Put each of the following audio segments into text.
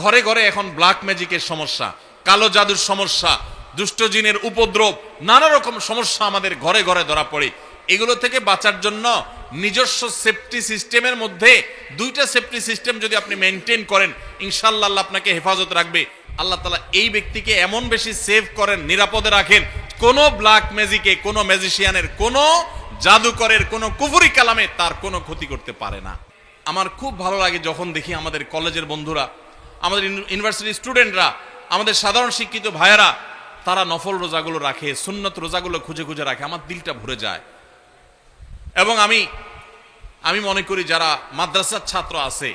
ঘরে ঘরে এখন ব্ল্যাক ম্যাজিকের সমস্যা, কালো জাদুর সমস্যা, দুষ্ট জিনের উপদ্রব, নানা রকম সমস্যা আমাদের ঘরে ঘরে ধরা পড়ে। এগুলো থেকে বাঁচার জন্য নিজস্ব সেফটি সিস্টেমের মধ্যে দুইটা সেফটি সিস্টেম যদি আপনি মেনটেন করেন ইনশাল্লাহ আল্লাহ আপনাকে হেফাজত রাখবে। আল্লাহ তালা এই ব্যক্তিকে এমন বেশি সেভ করেন, নিরাপদে রাখেন, কোনো ব্ল্যাক ম্যাজিকে কোনো ম্যাজিশিয়ানের কোনো জাদুকরের, কোনো কুফুরি কালামে তার কোনো ক্ষতি করতে পারে না। আমার খুব ভালো লাগে যখন দেখি আমাদের কলেজের বন্ধুরা আমাদের ইউনি- ইউনিভার্সিটির স্টুডেন্টরা আমাদের সাধারণ শিক্ষিত ভাইয়েরা, তারা নফল রোজাগুলো রাখে, সুন্নত রোজাগুলো খুঁজে খুঁজে রাখে, আমার দিলটা ভরে যায়। এবং আমি আমি মনে করি যারা মাদ্রাসার ছাত্র আছে,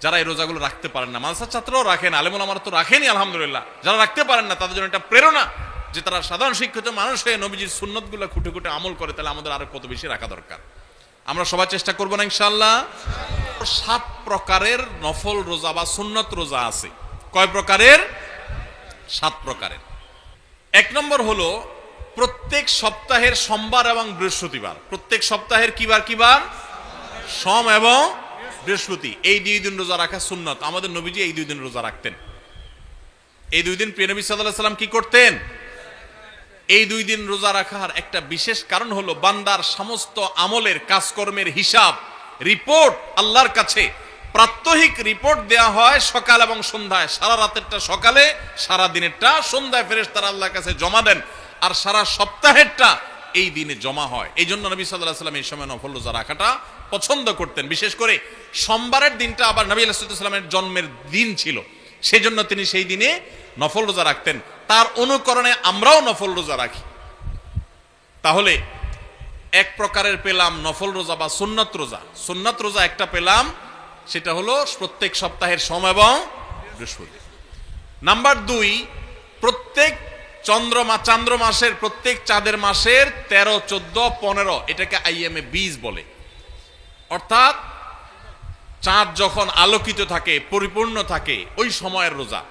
যারা এই রোজাগুলো রাখতে পারেন না, মাদ্রাসার ছাত্রও রাখেন আলেমুল আমার তো রাখেনি, আলহামদুলিল্লাহ। যারা রাখতে পারেন না, তাদের জন্য একটা প্রেরণা যে তারা সাধারণ শিক্ষিত মানুষ হয়ে নবীজির সুন্নতগুলো খুঁটে খুঁটে আমল করে, তাহলে আমাদের আরও কত বেশি রাখা দরকার। আমরা সবাই চেষ্টা করব না ইনশাল্লাহ সাত প্রকারের নফল রোজা বা সুন্নত রোজা আছে। কয় প্রকারের? সাত প্রকারের। এক নম্বর হলো, প্রত্যেক সপ্তাহের সোমবার এবং বৃহস্পতিবার। প্রত্যেক সপ্তাহের কিবার কিবার? সোম এবং বৃহস্পতি। এই দুই দিন রোজা রাখা সুন্নত। আমাদের নবীজি এই দুই দিন রোজা রাখতেন। এই দুই দিন প্রিয় নবী সাল্লাহ সাল্লাম কি করতেন? এই দুই দিন রোজা রাখার একটা বিশেষ কারণ হলো, বান্দার সমস্ত আমলের কাজকর্মের হিসাব রিপোর্ট আল্লাহর কাছে। প্রাত্যহিক রিপোর্ট দেয়া হয় সকাল এবং সন্ধ্যায়। সারা রাতেরটা সকালে, সারা দিনেরটা সন্ধ্যায় ফেরেস তারা আল্লাহর কাছে জমা দেন। আর সারা সপ্তাহেরটা এই দিনে জমা হয়। এই জন্য নবী সাল্লাহ সাল্লাম এই সময় নফল রোজা রাখাটা পছন্দ করতেন। বিশেষ করে সোমবারের দিনটা আবার নবী আলাইসাল্লামের জন্মের দিন ছিল। সেজন্য তিনি সেই দিনে নফল রোজা রাখতেন। তার অনুকরণে আমরাও নফল রোজা রাখি। তাহলে এক প্রকারের পেলাম নফল রোজা বা সুন্নত রোজা। সুন্নত রোজা একটা পেলাম, সেটা হলো প্রত্যেক সপ্তাহের সোম এবং বৃহস্পতি। নাম্বার দুই, প্রত্যেক চন্দ্রমা চান্দ্র মাসের প্রত্যেক চাঁদের মাসের তেরো, চোদ্দ, পনেরো, এটাকে আইএমএ বীজ বলে। অর্থাৎ চাঁদ যখন আলোকিত থাকে, পরিপূর্ণ থাকে, ওই সময়ের রোজা।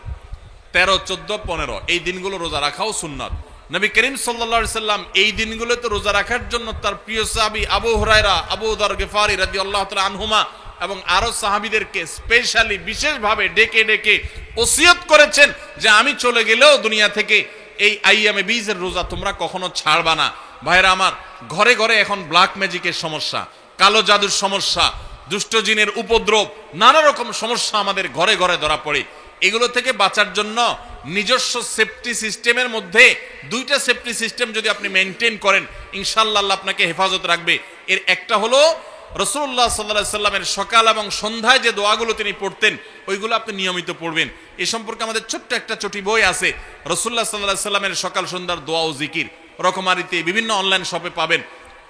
তেরো, চোদ্দ, পনেরো, এই দিনগুলো রোজা রাখাও সুন্নত। নবী করিম সাল্লা সাল্লাম এই দিনগুলোতে রোজা রাখার জন্য তার প্রিয় সাহাবি আবু হরাইরা আবু দর গেফারি রাজি আল্লাহ আনহুমা এবং আরও সাহাবিদেরকে স্পেশালি বিশেষভাবে ডেকে ডেকে ওসিয়ত করেছেন যে আমি চলে গেলেও দুনিয়া থেকে এই আইয়ামে বীজের রোজা তোমরা কখনো ছাড়বা না। ভাইরা আমার, ঘরে ঘরে এখন ব্ল্যাক ম্যাজিকের সমস্যা, কালো জাদুর সমস্যা দুষ্টজিনের উপদ্রব, নানা রকম সমস্যা আমাদের ঘরে ঘরে ধরা পড়ে। এগুলো থেকে বাঁচার জন্য নিজস্ব সেফটি সিস্টেমের মধ্যে দুইটা সেফটি সিস্টেম যদি আপনি মেনটেন করেন ইনশাল্লাহ আপনাকে হেফাজত রাখবে। এর একটা হলো রসুল্লাহ সাল্লাহ সাল্লামের সকাল এবং সন্ধ্যায় যে দোয়াগুলো তিনি পড়তেন, ওইগুলো আপনি নিয়মিত পড়বেন। এ সম্পর্কে আমাদের ছোট্ট একটা চটি বই আছে রসুল্লাহ সাল্লাহ সাল্লামের সকাল সন্ধ্যার দোয়া ও জিকির। রকমারিতে বিভিন্ন অনলাইন শপে পাবেন।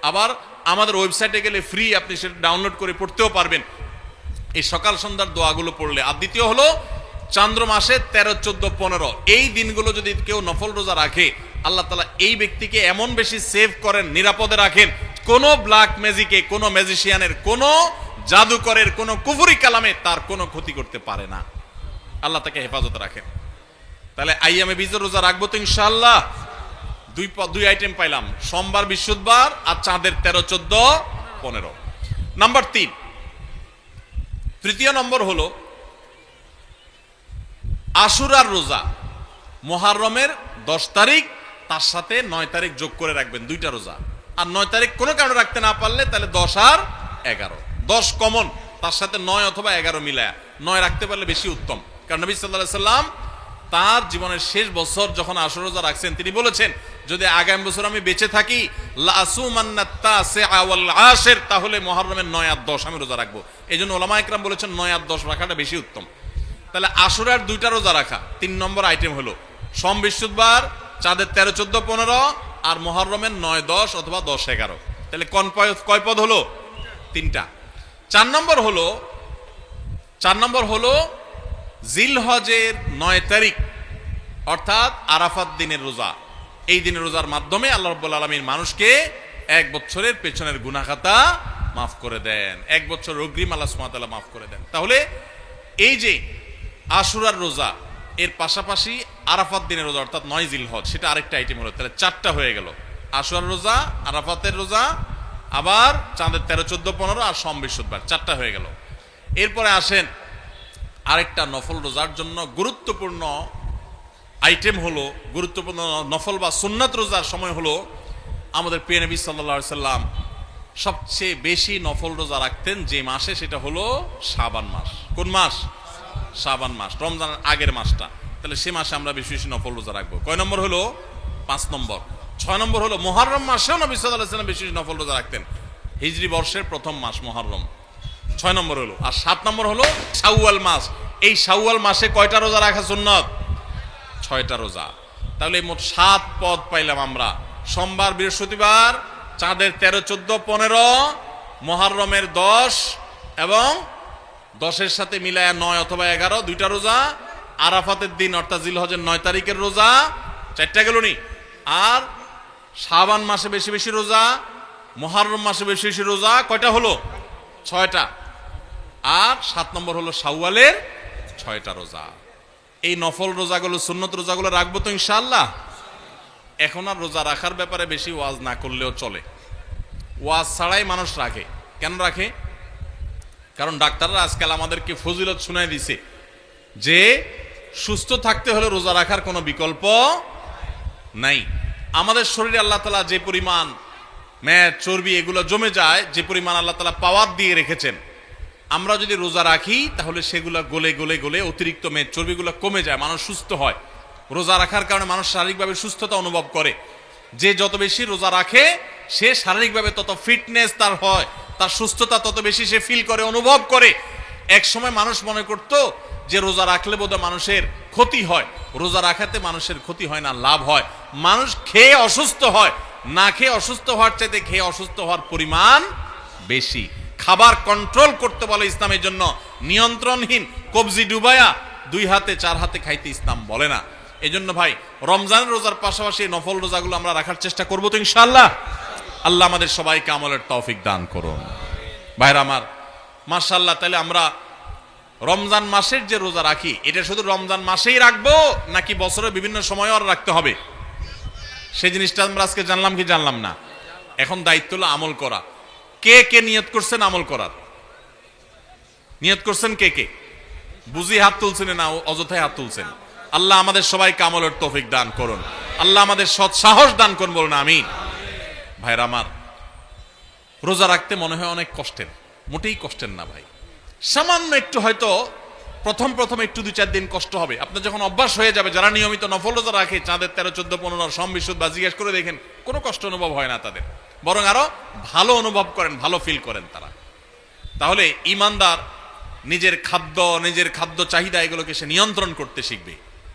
আবার আমাদের ওয়েবসাইটে গেলে ফ্রি আপনি সেটা ডাউনলোড করে পড়তেও পারবেন। এই সকাল সন্ধ্যার দোয়াগুলো পড়লে। আর দ্বিতীয় হলো চান্দ্র মাসে তেরো, চোদ্দ, পনেরো। এই দিনগুলো যদি কেউ নফল রোজা রাখে, আল্লাহ তালা এই ব্যক্তিকে এমন বেশি সেভ করেন, নিরাপদে রাখেন, কোনো ব্ল্যাক ম্যাজিকে কোনো ম্যাজিশিয়ানের কোনো জাদুকরের, কোনো কুফুরি কালামে তার কোনো ক্ষতি করতে পারে না। আল্লাহ তাকে হেফাজত রাখেন। তাহলে আই আইয়ামে বীজের রোজা রাখব তো ইনশাআল্লাহ। দুই দুই আইটেম পাইলাম। সোমবার, বৃহস্পতিবার আর চাঁদের তেরো, চোদ্দ, পনেরো। নাম্বার তিন। তৃতীয় নম্বর হলো আশুরার রোজা। মহারমের দশ তারিখ, তার সাথে নয় তারিখ যোগ করে রাখবেন দুইটা রোজা। আর নয় তারিখ কোনো কারণে রাখতে না পারলে তাহলে দশ আর এগারো। দশ কমন, তার সাথে নয় অথবা এগারো মিলায়া। নয় রাখতে পারলে বেশি উত্তম। কারণ নবী সাল্লাহ সাল্লাম তার জীবনের শেষ বছর যখন আশুর রোজা রাখছেন, তিনি বলেছেন, যদি আগামী বছর আমি বেঁচে থাকি তাহলে মহারমের নয় আর দশ আমি রোজা রাখব। এই জন্য ওলামা একরাম বলেছেন, নয় আর দশ রাখাটা বেশি উত্তম। তাহলে আসরের দুইটা রোজা রাখা। তিন নম্বর আইটেম হলো সোম, বৃহস্পতিবার, চাঁদের তেরো, চোদ্দ, পনেরো আর মহরমের নয়, দশ অথবা দশ, এগারো। তাহলে কন কয় পদ হলো? তিনটা। চার নম্বর হলো, চার নম্বর হলো জিলহজের নয় তারিখ, অর্থাৎ আরাফাত দিনের রোজা। এই দিনের রোজার মাধ্যমে আল্লাহ রব্বুল আলমীর মানুষকে এক বছরের পেছনের গুনাখাতা মাফ করে দেন। এক বছর অগ্রিম আল্লাহ সুমাতাল্লাহ মাফ করে দেন। তাহলে এই যে আশুরার রোজা, এর পাশাপাশি আরাফাত দিনের রোজা, অর্থাৎ নয় জিলহজ, সেটা আরেকটা আইটেম হলো। তাহলে চারটা হয়ে গেল। আশুরার রোজা, আরাফাতের রোজা, আবার চাঁদের তেরো, চোদ্দ, পনেরো আর সোম বৃহস্পতিবার, চারটা হয়ে গেল। এরপরে আসেন আরেকটা নফল রোজার জন্য গুরুত্বপূর্ণ আইটেম হলো, গুরুত্বপূর্ণ নফল বা সুন্নাত রোজার সময় হলো, আমাদের প্রিয় নবী সাল্লা সাল্লাম সবচেয়ে বেশি নফল রোজা রাখতেন যে মাসে, সেটা হলো শাবান মাস। কোন মাস? শাবান মাস, রমজানের আগের মাসটা। তাহলে সে মাসে আমরা বেশি বেশি নফল রোজা রাখব। কয় নম্বর হলো? পাঁচ নম্বর। ছয় নম্বর হলো মহারম মাসেও নবী সাল্লাহ সাল্লাম বেশি বেশি নফল রোজা রাখতেন। হিজরি বর্ষের প্রথম মাস মহারম ছয় নম্বর হলো, আর সাত নম্বর হলো শাওয়াল মাস। এই শাওয়াল মাসে কয়টা রোজা রাখা সুন্নত? ছয়টা রোজা। তাহলে এই মোট সাত পদ পাইলাম আমরা। সোমবার, বৃহস্পতিবার, চাঁদের তেরো, চোদ্দ, পনেরো মহারমের দশ এবং দশের সাথে মিলায় নয় অথবা এগারো, দুইটা রোজা, আরাফাতের দিন, অর্থাৎ জিলহজের নয় তারিখের রোজা, চারটা গেল নি আর শাবান মাসে বেশি বেশি রোজা, মহারম মাসে বেশি বেশি রোজা, কয়টা হলো? ছয়টা। আর সাত নম্বর হলো শাওয়ালের ছয়টা রোজা। এই নফল রোজাগুলো, সুন্নত রোজাগুলো রাখব তো ইনশাল্লাহ এখন আর রোজা রাখার ব্যাপারে বেশি ওয়াজ না করলেও চলে। ওয়াজ ছাড়াই মানুষ রাখে। কেন রাখে? কারণ ডাক্তাররা আজকাল আমাদেরকে ফজিলত শুনাই দিছে যে সুস্থ থাকতে হলে রোজা রাখার কোনো বিকল্প নাই। আমাদের শরীরে আল্লাহ তালা যে পরিমাণ ম্যাচ চর্বি এগুলো জমে যায়, যে পরিমাণ আল্লাহ তালা পাওয়ার দিয়ে রেখেছেন, আমরা যদি রোজা রাখি তাহলে সেগুলো গলে গলে গলে অতিরিক্ত মেদ চর্বিগুলো কমে যায়, মানুষ সুস্থ হয়। রোজা রাখার কারণে মানুষ শারীরিকভাবে সুস্থতা অনুভব করে। যে যত বেশি রোজা রাখে সে শারীরিকভাবে তত ফিটনেস তার হয়, তার সুস্থতা তত বেশি সে ফিল করে, অনুভব করে। এক সময় মানুষ মনে করত যে রোজা রাখলে বোধহয় মানুষের ক্ষতি হয়। রোজা রাখাতে মানুষের ক্ষতি হয় না, লাভ হয়। মানুষ খেয়ে অসুস্থ হয়। না খেয়ে অসুস্থ হওয়ার চাইতে খেয়ে অসুস্থ হওয়ার পরিমাণ বেশি। খাবার কন্ট্রোল করতে বলে ইসলামের জন্য নিয়ন্ত্রণহীন কবজি ডুবায়া দুই হাতে, চার হাতে খাইতে ইসলাম বলে না। এই জন্য ভাই, রমজানের রোজার পাশাপাশি নফল রোজাগুলো আমরা রাখার চেষ্টা করব তো ইনশাল্লাহ আল্লাহ আমাদের সবাইকে আমলের তৌফিক দান করুন। ভাইরা আমার মার্শাল্লাহ তাহলে আমরা রমজান মাসের যে রোজা রাখি, এটা শুধু রমজান মাসেই রাখব, নাকি বছরের বিভিন্ন সময় আর রাখতে হবে? সেই জিনিসটা আমরা আজকে জানলাম কি জানলাম না। এখন দায়িত্ব হলো আমল করা। কে কে নিয়ত করছেন আমল করার? নিয়ত করছেন কে কে? বুঝি হাত তুলছেন না অযথায় হাত তুলছেন। আল্লাহ আমাদের সবাইকে আমলের তৌফিক দান করুন। আল্লাহ আমাদের সৎ সাহস দান করুন, বলুন আমি ভাইরা আমার, রোজা রাখতে মনে হয় অনেক কষ্টের, মোটেই কষ্টের না ভাই। সামান্য একটু হয়তো প্রথম প্রথম একটু দুই চার দিন কষ্ট হবে। আপনার যখন অভ্যাস হয়ে যাবে, যারা নিয়মিত নফল রোজা রাখে, চাঁদের তেরো, চোদ্দ, পনেরো, সম, বিশুদ্ধ, বা জিজ্ঞেস করে দেখেন, কোনো কষ্ট অনুভব হয় না তাদের। বরং আরও ভালো অনুভব করেন, ভালো ফিল করেন তারা। তাহলে ইমানদার নিজের খাদ্য নিজের খাদ্য চাহিদা এগুলোকে সে নিয়ন্ত্রণ করতে শিখবে।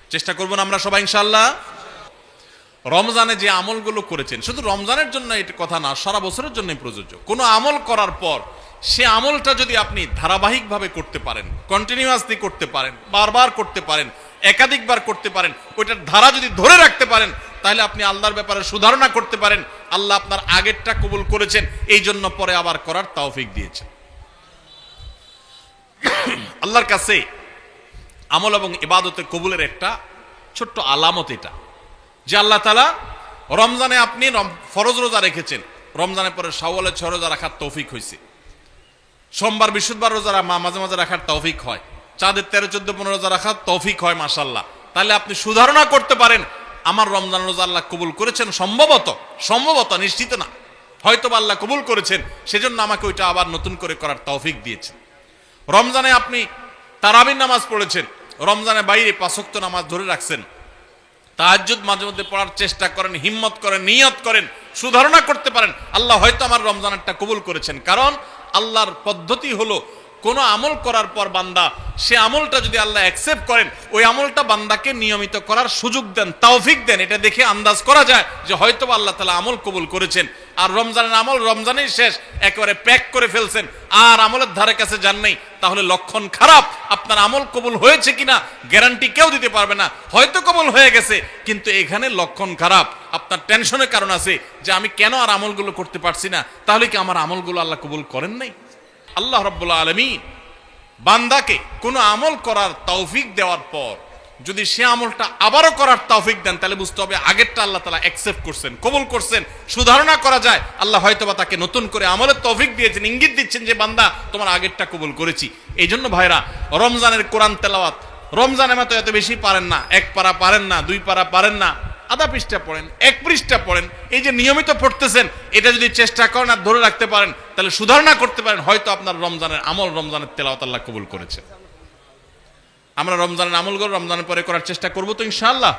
চেষ্টা করবেন আমরা সবাই ইনশাল্লাহ রমজানে যে আমলগুলো করেছেন, শুধু রমজানের জন্য এটা কথা না, সারা বছরের জন্য প্রযোজ্য। কোনো আমল করার পর, সে আমলটা যদি আপনি ধারাবাহিকভাবে করতে পারেন কন্টিনিউয়াসলি করতে পারেন, বারবার করতে পারেন, একাধিকবার করতে পারেন, ওইটার ধারা যদি ধরে রাখতে পারেন, তাহলে আপনি আল্লাহর ব্যাপারে সুধারণা করতে পারেন, আল্লাহ আপনার আগেরটা কবুল করেছেন, এই জন্য পরে আবার করার তৌফিক দিয়েছেন। আল্লাহর কাছে আমল এবং ইবাদতে কবুলের একটা ছোট্ট আলামত এটা। যে আল্লাহ তালা রমজানে আপনি ফরজ রোজা রেখেছেন। রমজানের পরে শাওয়ালে ছয় রোজা রাখার তৌফিক হয়েছে সোমবার, বৃহস্পতিবার রোজা মা- মাঝে মাঝে রাখার তৌফিক হয়। চাঁদের তেরো, চোদ্দ, পনেরো রোজা রাখার তৌফিক হয় মাসাল্লাহ তাহলে আপনি সুধারণা করতে পারেন, আমার রমজান রোজা আল্লাহ কবুল করেছেন সম্ভবত? সম্ভবত, নিশ্চিত না। হয়তো আল্লাহ কবুল করেছেন, সেজন্য আমাকে ওইটা আবার নতুন করে করার তৌফিক দিয়েছেন। রমজানে আপনি তারাবির নামাজ পড়েছেন। রমজানে বাইরে পাঁচক্ত নামাজ ধরে রাখছেন। তাহাজ্জুদ মাঝে মধ্যে পড়ার চেষ্টা করেন, হিম্মত করেন, নিয়ত করেন, সুধারণা করতে পারেন। আল্লাহ হয়তো আমার রমজানেরটা কবুল করেছেন। কারণ আল্লাহর পদ্ধতি হলো, কোনো আমল করার পর বান্দা, সে আমলটা যদি আল্লাহ অ্যাকসেপ্ট করেন, ওই আমলটা বান্দাকে নিয়মিত করার সুযোগ দেন, তাওফিক দেন। এটা দেখে আন্দাজ করা যায় যে হয়তো আল্লাহ তালা আমল কবুল করেছেন। আর রমজানের আমল রমজানেই শেষ। একেবারে প্যাক করে ফেলছেন। আর আমলের ধারে কাছে যান নেই। তাহলে লক্ষণ খারাপ। আপনার আমল কবুল হয়েছে কিনা গ্যারান্টি কেউ দিতে পারবে না। হয়তো কবুল হয়ে গেছে, কিন্তু এখানে লক্ষণ খারাপ। আপনার টেনশনের কারণ আছে যে আমি কেন আর আমলগুলো করতে পারছি না। তাহলে কি আমার আমলগুলো আল্লাহ কবুল করেন নাই? আল্লাহ রব্বুল্লা আলমী বান্দাকে কোনো আমল করার তৌফিক দেওয়ার পর যদি সে আমলটা আবারও করার তৌফিক দেন, তাহলে বুঝতে হবে আগেরটা আল্লাহ তালা অ্যাকসেপ্ট করছেন, কবুল করছেন, সুধারণা করা যায়। আল্লাহ হয়তোবা তাকে নতুন করে আমলের তৌফিক দিয়েছেন, ইঙ্গিত দিচ্ছেন যে, বান্দা, তোমার আগেরটা কবুল করেছি। এই জন্য ভাইরা, রমজানের কোরআন তেলাওয়াত, রমজানে মতো এত বেশি পারেন না, এক পারা পারেন না, দুই পারা পারেন না, আধা পৃষ্ঠা পড়েন, এক পৃষ্ঠা পড়েন, এই যে নিয়মিত পড়তেছেন, এটা যদি চেষ্টা করেন আর ধরে রাখতে পারেন, তাহলে সুধারণা করতে পারেন, হয়তো আপনার রমজানের আমল, রমজানের তেলাওয়াত আল্লাহ কবুল করেছে। আমরা রমজানের আমল করে রমজানের পরে করার চেষ্টা করব তো ইনশাআল্লাহ।